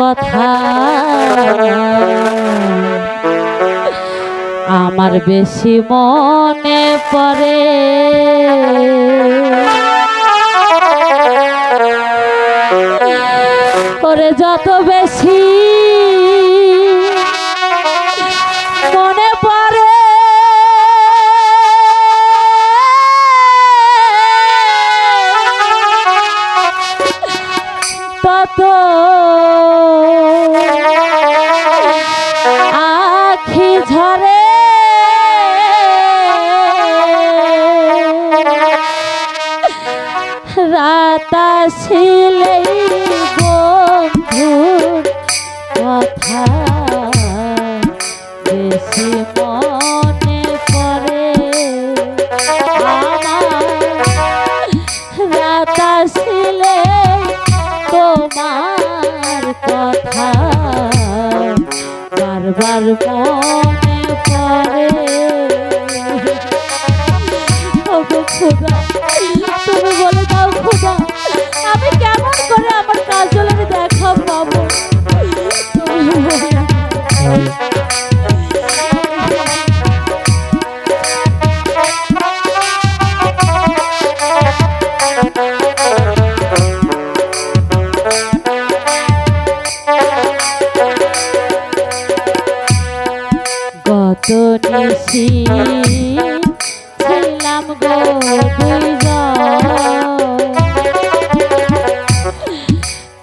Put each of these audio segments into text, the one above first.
কথা। আমার বেশি মনে পড়ে। ওরে যত বেশি কত আখি ঝরে রাতা ছিলে কথা বেশি বারবার মনে পড়ে সেদিন ছিলাম গো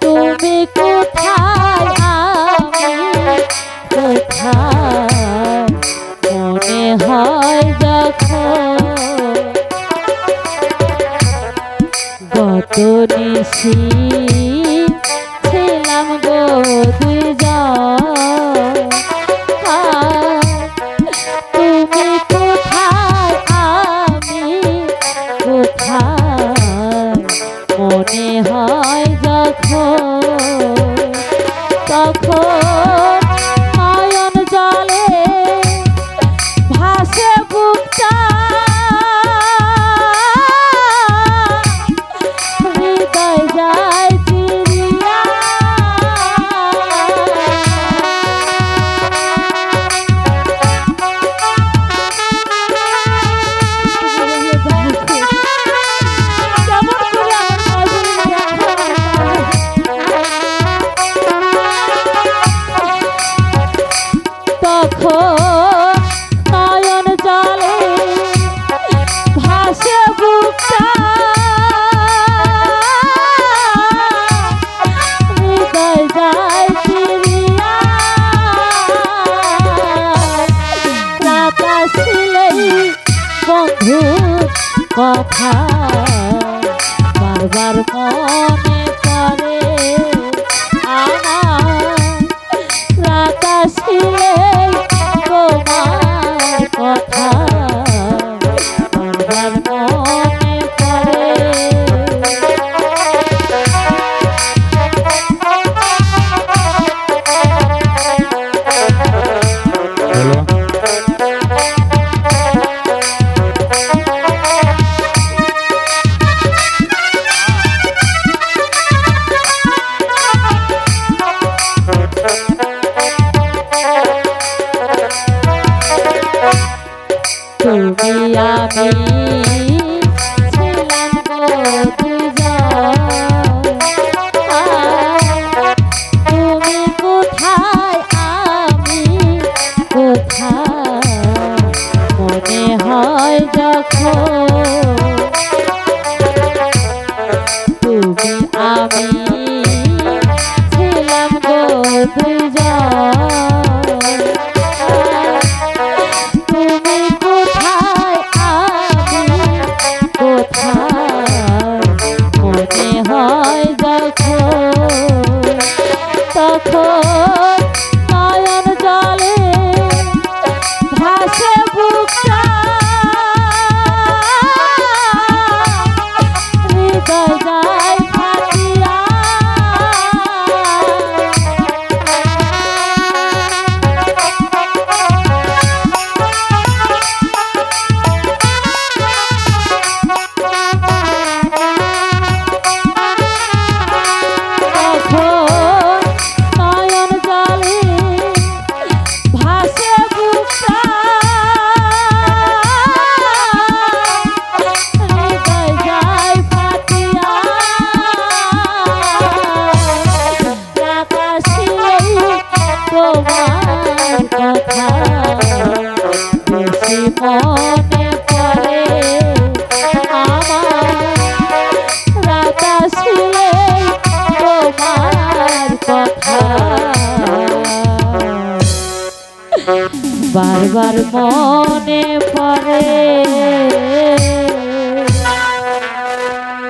তুমি কোথায় আমি? কোথায়? মনে হয় যখন গত নিশি হয় যখন তখন বারবার মনে পড়ে।